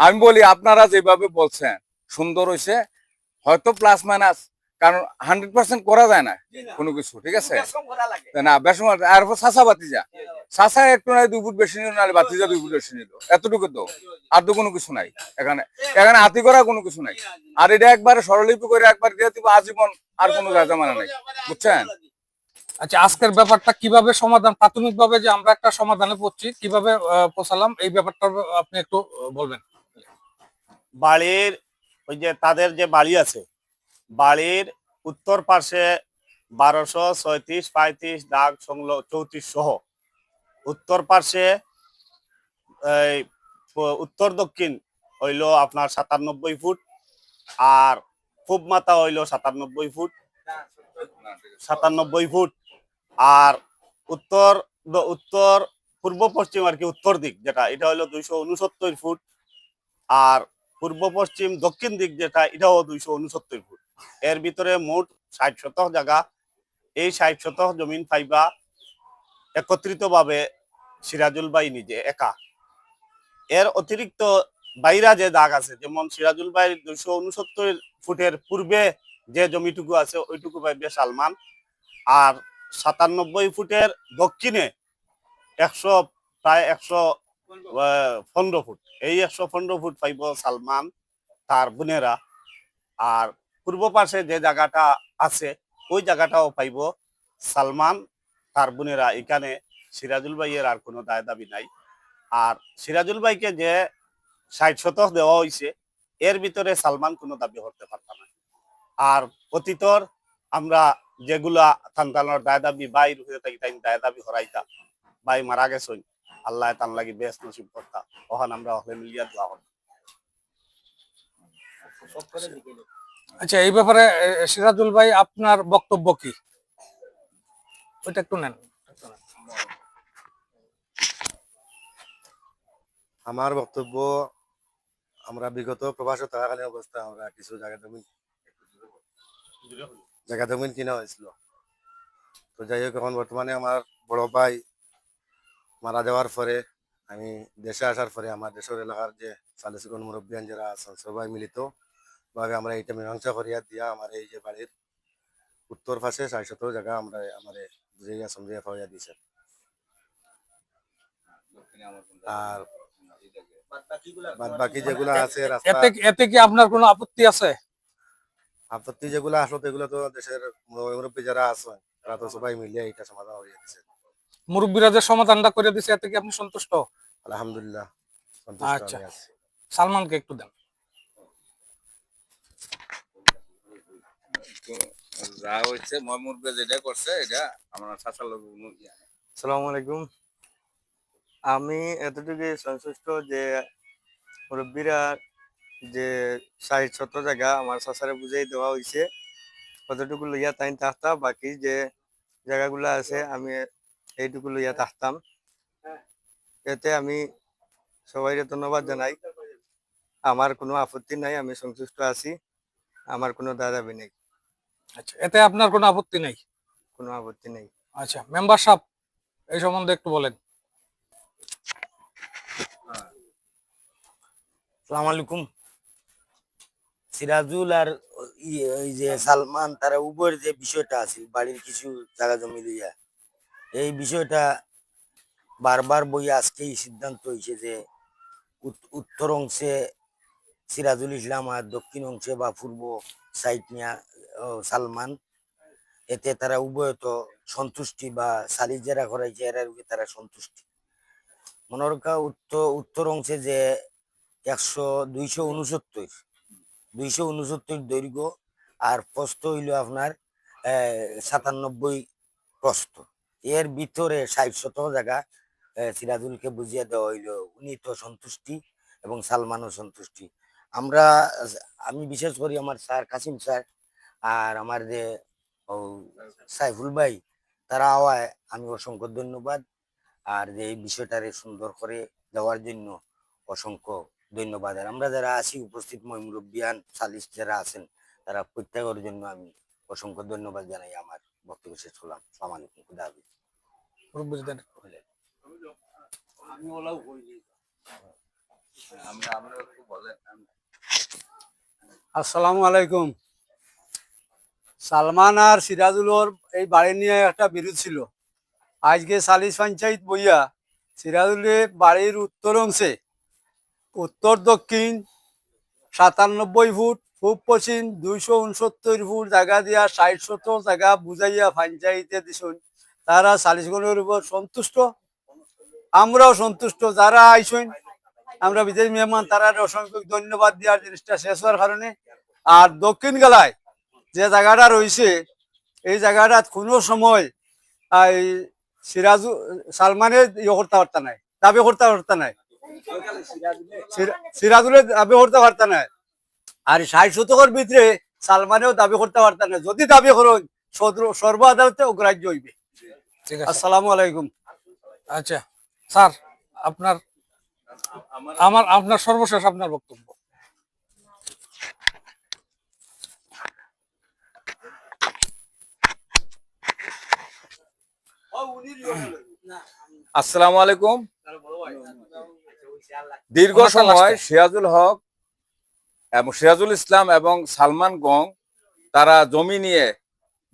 আমি বলি আপনারা যেভাবে বলছেন সুন্দর হয়েছে হয়তো প্লাস মাইনাস কারণ হান্ড্রেড পার্সেন্ট করা যায় না কোনো কিছু ঠিক আছে? না বেসম আর চাষা বাতিজা চাষা একটু নাই দুই ফুট বেশি নিল নাহলে বাতিজা দুই ফুট বেশি নিল। এতটুকু তো। আর তো কোনো কিছু নাই। এখানে এখানে হাতি করা কোনো কিছু নাই। আর এটা একবারে সরলিপি করে একবার দিয়ে দিব আজীবন আর কোনো রাজা মানে নাই। বুঝছেন? আচ্ছা আজকের ব্যাপারটা কীভাবে সমাধান প্রাথমিকভাবে যে আমরা একটা সমাধানে পড়ছি কীভাবে আহ, পৌঁছালাম এই ব্যাপারটা আপনি একটু বলবেন। বাড়ির ওই যে তাদের যে বাড়ি আছে, বাড়ির উত্তর পাশে বারোশো ছয়ত্রিশ, পঁয়ত্রিশ, দাগ সংলগ্ন চৌত্রিশ সহ। উত্তর পাশে উত্তর দক্ষিণ হইল আপনার সাতানব্বই ফুট আর পূব মাথা হইল সাতানব্বই ফুট। সাতানব্বই ফুট আর উত্তর উত্তর পূর্ব পশ্চিম আর কি উত্তর দিক যেটা, এটা হলো দুইশো উনসত্তর ফুট আর পূর্ব, পশ্চিম, দক্ষিণ দিক যেটা, এটাও দুইশো উনসত্তর ফুট। এর ভিতরে মোট ষাট শতক জায়গা। এই ষাট শতক জমিন পাইবা একত্রিত ভাবে সিরাজুল ভাই নিজে একা। এর অতিরিক্ত বাইরা যে দাগ আছে, যেমন সিরাজুল ভাই দুইশো উনসত্তর ফুটের পূর্বে যে জমিটুকু আছে, ওইটুকু পাইবে সালমান আর সাতানব্বই ফুটের দক্ষিণে একশো, প্রায় একশো পনেরো ফুট। এই একশো পনেরো ফুট পাইব সালমান, তার বোনেরা। আর পূর্ব পাশে যে জায়গাটা আছে, ওই জায়গাটাও পাইব সালমান, তার বোনেরা। এখানে সিরাজুল ভাইয়ের আর কোনো দায় দাবি নাই। আর সিরাজুল ভাইকে যে ষাট শতক দেওয়া হয়েছে এর ভিতরে সালমান কোনো দাবি করতে পারতাম না। আর অতীতর আমরা যেগুলা সন্তানের দায় দাবি বাই রুখে থাকি তাই দায় দাবি হরাইতা বাই মারা গেছেন আল্লাহ তান লাগি বেশ নসিব করতা। ওখান আমরা হলে মিলিয়া দোয়া করতাম আচ্ছা এই ব্যাপারে সিরাজুল ভাই আপনার বক্তব্য কি? ওইটা একটু নেন। আমার বক্তব্য আমরা বিগত প্রবাসে থাকাকালীন অবস্থায় আমরা কিছু জায়গা জমিন জায়গা জমিন কিনা হয়েছিল। তো যাই হোক এখন বর্তমানে আমার বড় ভাই মারা যাওয়ার পরে আমি দেশে আসার পরে আমার দেশের এলাকার যে সালিসগণ মুরব্বিয়ান যারা আছেন সবাই মিলিত ভাবে আমরা এইটা মীমাংসা করিয়া দিয়া আমার এই যে বাড়ির উত্তর পাশে ষাট সত্তর জায়গা আমরা আমার বুঝাইয়া সমঝাইয়া পাওয়া দিয়েছে আর বাদ বাকি যেগুলো আছে রাস্তা এতে কি আপনার কোনো আপত্তি আছে? আপত্তি যেগুলো আসলে এগুলো তো দেশের মুরব্বী যারা আছে তারা তো সবাই মিলিয়ে এটা সমাধান হয়ে দিচ্ছে মুরব্বীরা যে সমাধানটা করে দিছে এতে কি আপনি সন্তুষ্ট? আলহামদুলিল্লাহ আচ্ছা। আমি সালমানকে একটু দেন। যা হচ্ছে ময়মুরবে যেটা করছে এটা আমার চাষার লোক সালামু আলাইকুম। আমি এতটুকু সন্তুষ্ট যে মুরব্বীরা যে ষাট শত জায়গা আমার শাসারে বুঝাই দেওয়া হয়েছে কতটুকু লইয়া তাই থাকতাম বাকি যে জায়গাগুলো আছে আমি এইটুকু লইয়া থাকতাম এতে আমি সবাই ধন্যবাদ জানাই। আমার কোনো আপত্তি নাই আমি সন্তুষ্ট আছি। আমার কোনো দাদাবি নেই। আচ্ছা এতে আপনার কোনো আপত্তি নেই? কোনো আপত্তি নেই। আচ্ছা মেম্বার সাহেব এই সম্বন্ধে একটু বলেন। সালাম আলাইকুম। সিরাজুল আর যে সালমান তারা উভয়ের যে বিষয়টা আছে বাড়ির কিছু জায়গা জমি লইয়া এই বিষয়টা বারবার বই আজকেই সিদ্ধান্ত হয়েছে যে উত্তর অংশে সিরাজুল ইসলাম আর দক্ষিণ অংশে বা পূর্ব সাইড নিয়া সালমান। এতে তারা উভয় তো সন্তুষ্টি বা সালিশ যারা করাইছে এরা তারা সন্তুষ্টি। মনে রক্ষা উত্তর উত্তর অংশে যে একশো দুইশো উনসত্তর দুইশো উনসত্তর দৈর্ঘ্য আর প্রস্থ হইল আপনার সাতানব্বই প্রস্থ। এর ভিতরে ষাট শত জায়গা সিরাজুলকে বুঝিয়ে দেওয়া হইল, উনি তো সন্তুষ্টি এবং সালমানও সন্তুষ্টি। আমরা, আমি বিশেষ করি আমার স্যার কাসিম স্যার আর আমার যে সাইফুল ভাই, তারা আওয়ায় আমি অসংখ্য ধন্যবাদ আর যে এই বিষয়টারে সুন্দর করে দেওয়ার জন্য অসংখ্য ধন্যবাদ। আর আমরা যারা আছি, উপস্থিত মহিমুরব্বিয়ান সালিস যারা আছেন, তারা প্রত্যেকের জন্য আমি অসংখ্য ধন্যবাদ জানাই আমার বক্তব্য শেষ করলাম। সালাম আলাইকুম খুদা হাফিজ। দেন। আসসালামু আলাইকুম। সালমান আর সিরাজুলর এই বাড়ি নিয়ে একটা বিরোধ ছিল। আজকে সালিশ পঞ্চায়েত বইয়া সিরাজুলের বাড়ির উত্তর অংশে উত্তর দক্ষিণ সাতানব্বই ফুট পূব পশ্চিম দুইশো উনসত্তর ফুট জায়গা দিয়া ষাট সত্তর জায়গা বুঝাইয়া পঞ্চায়েতে দিছুন। তারা সালিশগুলোর উপর সন্তুষ্ট? আমরাও সন্তুষ্ট। যারা আইসুন, আমরা বিদেশ মেহমান, তারা অসংখ্য ধন্যবাদ দেওয়ার জিনিসটা শেষ হওয়ার কারণে। আর দক্ষিণ গেলায় যে জায়গাটা রয়েছে, এই জায়গাটা কোনো সময় এই সিরাজু, সালমানের ইয়ে করতে পারতা নাই, দাবি করতে পারতা নাই। সিরাজুলের দাবি করতে পারতা নাই। আর ষাট শতকের ভিতরে সালমানেও দাবি করতে পারতা না। যদি দাবি করুন সর্ব আদালতে অগ্রাহ্য হইবে। ঠিক আছে। আসসালামু আলাইকুম। আচ্ছা স্যার আপনার আমার আপনার সর্বশেষ আপনার বক্তব্য। আসসালামু আলাইকুম। দীর্ঘ সময়। সিরাজুল হক এবং সিরাজুল ইসলাম এবং সালমান গং, তারা জমি নিয়ে,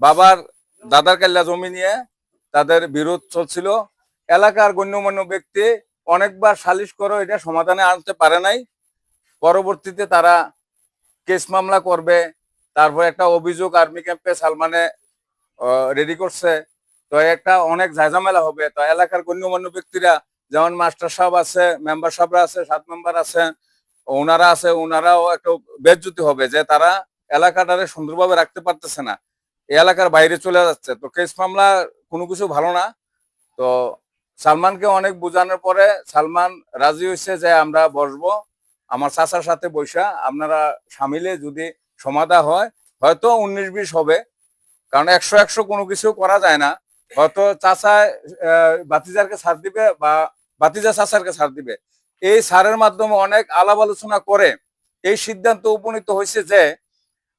বাবার দাদার কাল্লা জমি নিয়ে তাদের বিরোধ চলছিল। এলাকার গণ্যমান্য ব্যক্তি অনেকবার সালিশ করে এটা সমাধানে আনতে পারে নাই। পরবর্তীতে তারা কেস মামলা করবে। তারপর একটা অভিযোগ আর্মি ক্যাম্পে সালমানে রেডি করছে। তো একটা অনেক ঝাঁঝামেলা হবে। তো এলাকার গণ্যমান্য ব্যক্তিরা, যেমন মাস্টার সাহেব আছে মেম্বার সাহেবরা আছে, সাত মেম্বার আছে ওনারা আছে ওনারাও একটু বেজ্জুতি হবে যে তারা এলাকাটারে সুন্দরভাবে রাখতে পারতেছে না। এই এলাকার বাইরে চলে যাচ্ছে। তো কেস মামলা কোনো কিছু ভালো না। তো সালমানকে অনেক বোঝানোর পরে সালমান রাজি হয়েছে যে আমরা বসবো। আমার চাচার সাথে বৈশা আপনারা সামিলে যদি সমাধা হয় হয়তো উনিশ বিশ হবে। কারণ একশো একশো কোনো কিছু করা যায় না। হয়তো আহ, বাতিজারকে ছাড় দিবে বা বাতিজা চাচারকে ছাড় দিবে। এই সারের মাধ্যমে অনেক আলাপ আলোচনা করে এই সিদ্ধান্ত উপনীত হয়েছে যে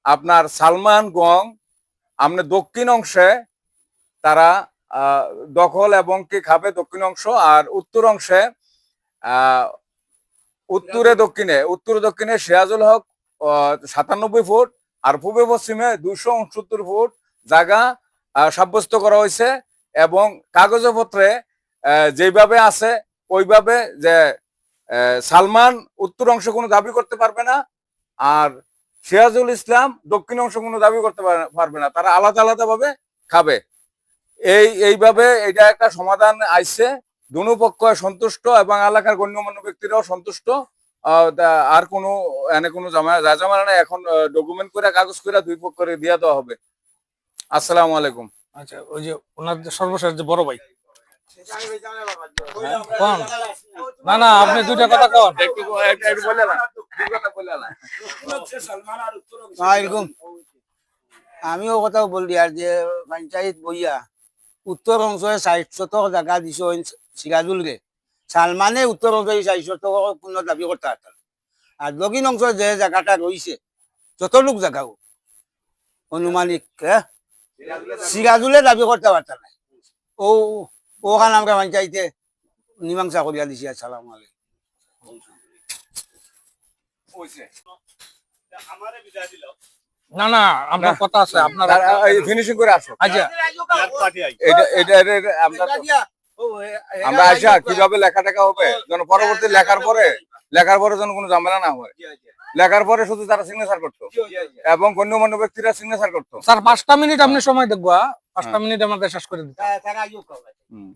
আপনার সালমান গং আপনি দক্ষিণ অংশে তারা দখল এবং কি খাবে দক্ষিণ অংশ আর উত্তর অংশে উত্তরে দক্ষিণে, উত্তর দক্ষিণে সিরাজুল হক সাতানব্বই ফুট আর পূর্বে পশ্চিমে দুইশো উনসত্তর ফুট জায়গা সাব্যস্ত করা হয়েছে এবং কাগজপত্রে যেভাবে আছে, ওইভাবে যে সালমান উত্তর অংশ কোনো দাবি করতে পারবে না, আর সিরাজুল ইসলাম দক্ষিণ অংশ কোনো দাবি করতে পারবে না। তারা আলাদা আলাদা ভাবে খাবে। এই, এইভাবে এটা একটা সমাধান আইসে দুনু পক্ষ সন্তুষ্ট এবং এলাকার গণ্যমান্য ব্যক্তিরাও সন্তুষ্ট। আর কোনো, এনে কোনো জামানা নাই। এখন ডকুমেন্ট করে কাগজ করে দুই পক্ষরে দিয়ে দেওয়া হবে। আসসালামু আলাইকুম। আচ্ছা ওই যে ওনার সর্বশেষ যে বড় ভাই। কোন না কথা কোন। আমিও কথা বলি আর যে পঞ্চায়েত বইয়া উত্তর অংশে ষাট শতক জায়গা দিছ সিরাজুলকে। সালমানে উত্তর অংশে ষাট শতক পূর্ণ দাবি করতে পারতাম আর দক্ষিণ অংশ যে জায়গাটা রয়েছে যতটুক জায়গাও, অনুমানিক হ্যাঁ? সিরাজুলে দাবি করতে পারতাম ও ওখানে আমরা পঞ্চায়েতে মীমাংসা করিয়া দিছি আসসালাম না না কথা আছে আপনার ফিনিশিং করে আসো। আচ্ছা। এটা এটা আমরা তো- আমরা আইসা কীভাবে লেখা টেখা হবে? যেন পরবর্তী লেখার পরে লেখার পরে যেন কোনো ঝামেলা না হয়। লেখার পরে শুধু তারা সিগনেচার করতো। এবং গণ্যমান্য ব্যক্তিরা সিগনেচার করতো। স্যার পাঁচটা মিনিট আপনি সময় দেখব হ্যাঁ? পাঁচটা মিনিট আমাদের শেষ করে দিতে। হুম।